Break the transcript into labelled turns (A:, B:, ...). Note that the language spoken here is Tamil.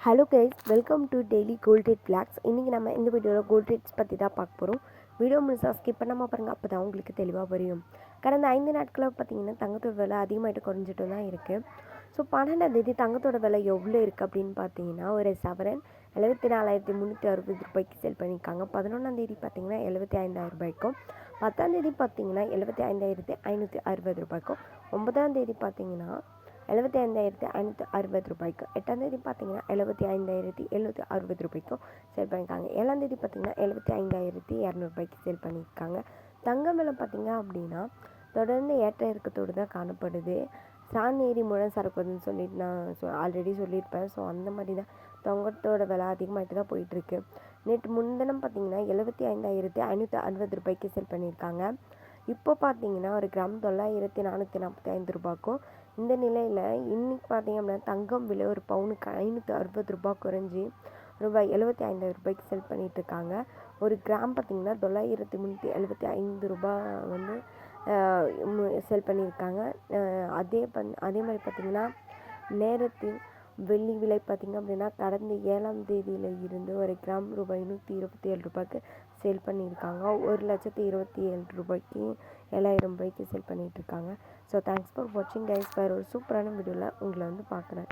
A: Hello guys welcome to daily gold rate blogs இன்றைக்கி நம்ம இந்த வீடியோவில் கோல்ட் ரேட்ஸ் பற்றி தான் பார்க்க போகிறோம் வீடியோ முழுசாக ஸ்கிப் பண்ணாமல் பாருங்கள் அப்போ தான் உங்களுக்கு தெளிவாக புரியும். கடந்த ஐந்து நாட்களாக பார்த்தீங்கன்னா தங்கத்தோட விலை அதிகமாகிட்டு குறைஞ்சிட்டு தான் இருக்குது ஸோ பன்னெண்டாம் தேதி தங்கத்தோட விலை எவ்வளோ இருக்குது அப்படின்னு பார்த்தீங்கன்னா ஒரு சவரன் எழுபத்தி நாலாயிரத்தி முந்நூற்றி அறுபது ரூபாய்க்கு செல் பண்ணியிருக்காங்க. பதினொன்றாம் தேதி பார்த்தீங்கன்னா எழுபத்தி ஐந்தாயிரம் ரூபாய்க்கும். பத்தாம் தேதி பார்த்தீங்கன்னா எழுபத்தி ஐந்தாயிரத்தி ஐநூற்றி அறுபது ரூபாய்க்கும். ஒன்பதாம் தேதி பார்த்தீங்கன்னா எழுபத்தி ஐந்தாயிரத்தி ஐநூற்றி அறுபது ரூபாய்க்கு. எட்டாம் தேதி பார்த்தீங்கன்னா எழுபத்தி ஐந்தாயிரத்தி எழுநூற்றி அறுபது ரூபாய்க்கும் சேல் பண்ணியிருக்காங்க. ஏழாம் தேதி பார்த்தீங்கன்னா எழுபத்தி ஐந்தாயிரத்தி இரநூறுபாய்க்கு சேல் பண்ணியிருக்காங்க. தங்கம் விலை பார்த்தீங்க அப்படின்னா தொடர்ந்து ஏற்ற இறக்கத்தோடு தான் காணப்படுது. சாணேரி முழம் சரக்குதுன்னு சொல்லிட்டு நான் சொ ஆல்ரெடி சொல்லியிருப்பேன். ஸோ அந்த மாதிரி தான் தங்கத்தோட விலை அதிகமாகிட்டு தான் போயிட்டுருக்கு. நேற்று முன்தினம் பார்த்தீங்கன்னா எழுபத்தி ஐந்தாயிரத்தி ஐநூற்றி அறுபது ரூபாய்க்கு சேல் பண்ணியிருக்காங்க. இப்போ பார்த்தீங்கன்னா ஒரு கிராம் தொள்ளாயிரத்தி நானூற்றி நாற்பத்தி ஐந்து ரூபாய்க்கும் இந்த நிலையில் இன்றைக்கி பார்த்தீங்க அப்படின்னா தங்கம் விலை ஒரு பவுனுக்கு ஐநூற்றி அறுபது ரூபாய் குறைஞ்சி ரூபாய் எழுபத்தி ஐந்தாயிரம் ரூபாய்க்கு செல் பண்ணிகிட்டு இருக்காங்க. ஒரு கிராம் பார்த்திங்கன்னா தொள்ளாயிரத்தி முந்நூற்றி எழுபத்தி ஐந்து ரூபாய் வந்து செல் பண்ணியிருக்காங்க. அதே பண் அதே மாதிரி பார்த்திங்கன்னா நேரத்தில் வெள்ளி விலை பார்த்திங்க அப்படின்னா கடந்த ஏழாம் தேதியில் இருந்து ஒரு கிராம் ரூபாய் நூற்றி இருபத்தி ஏழு ரூபாய்க்கு சேல் பண்ணியிருக்காங்க. ஒரு லட்சத்தி இருபத்தி ஏழு ரூபாய்க்கு ஏழாயிரம் ரூபாய்க்கு சேல் பண்ணிகிட்ருக்காங்க ஸோ தேங்க்ஸ் ஃபார் வாட்சிங் கைஸ் வேறு ஒரு சூப்பரான வீடியோவில் உங்களை வந்து பார்க்குறேன்.